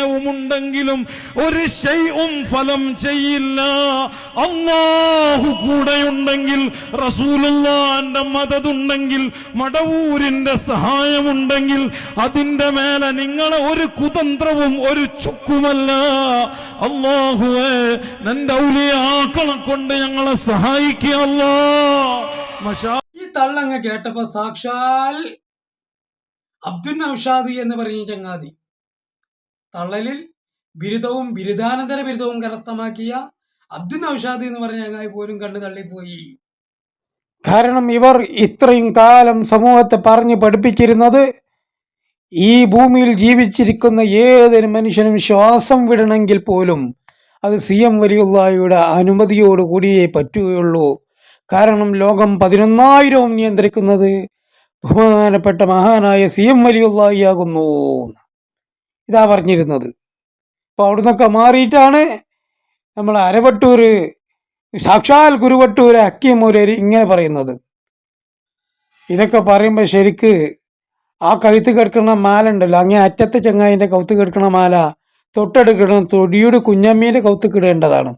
ലേഖനവും ഉണ്ടെങ്കിലും ഒരു ശൈവും ഫലം ചെയ്യില്ല. അള്ളാഹു കൂടെയുണ്ടെങ്കിൽ റസൂലുള്ളാന്റെ മതതുണ്ടെങ്കിൽ മടവൂരിന്റെ സഹായമുണ്ടെങ്കിൽ അതിന്റെ മേലെ നിങ്ങളെ ഒരു കുതന്ത്രവും ഒരു ചുക്കുമല്ല. അള്ളാഹുവേ നിന്റെ ഔലിയാക്കളെ കൊണ്ട് ഞങ്ങളെ സഹായിക്കുക ഈ തള്ളങ്ങ കേട്ടപ്പോ സാക്ഷാൽ അബ്ദുൽ നൌഷാദി എന്ന് പറയുന്ന ചങ്ങാതി തള്ളലിൽ ബിരുദവും ബിരുദാനന്തര ബിരുദവും കരസ്ഥമാക്കിയ അബ്ദുൽ നൌഷാദ് എന്ന് പറഞ്ഞ ഞങ്ങൾ പോലും കണ്ടു തള്ളിപ്പോയി. കാരണം ഇവർ ഇത്രയും കാലം സമൂഹത്തെ പറഞ്ഞു പഠിപ്പിച്ചിരുന്നത് ഈ ഭൂമിയിൽ ജീവിച്ചിരിക്കുന്ന ഏതൊരു മനുഷ്യനും ശ്വാസം വിടണമെങ്കിൽ പോലും അത് സി എം വലിയുള്ളായുടെ അനുമതിയോട് കൂടിയേ പറ്റുകയുള്ളൂ. കാരണം ലോകം പതിനൊന്നായിരവും നിയന്ത്രിക്കുന്നത് ബഹുമാനപ്പെട്ട മഹാനായ സി എം വലിയുള്ളായി ആകുന്നു. ഇതാ പറഞ്ഞിരുന്നത്. അപ്പോൾ അവിടെ നിന്നൊക്കെ മാറിയിട്ടാണ് നമ്മൾ അരവട്ടൂർ സാക്ഷാൽ കുരുവട്ടൂർ അക്കിയമൂലര് ഇങ്ങനെ പറയുന്നത്. ഇതൊക്കെ പറയുമ്പോൾ ശരിക്ക് ആ കഴുത്ത് കിടക്കുന്ന മാല ഉണ്ടല്ലോ അങ്ങേ അറ്റത്തെ ചങ്ങായിന്റെ കൗത്ത് കിടക്കുന്ന മാല തൊട്ടടുക്കണം തൊടിയുടെ കുഞ്ഞമ്മീന്റെ കൗത്ത് കിടേണ്ടതാണ്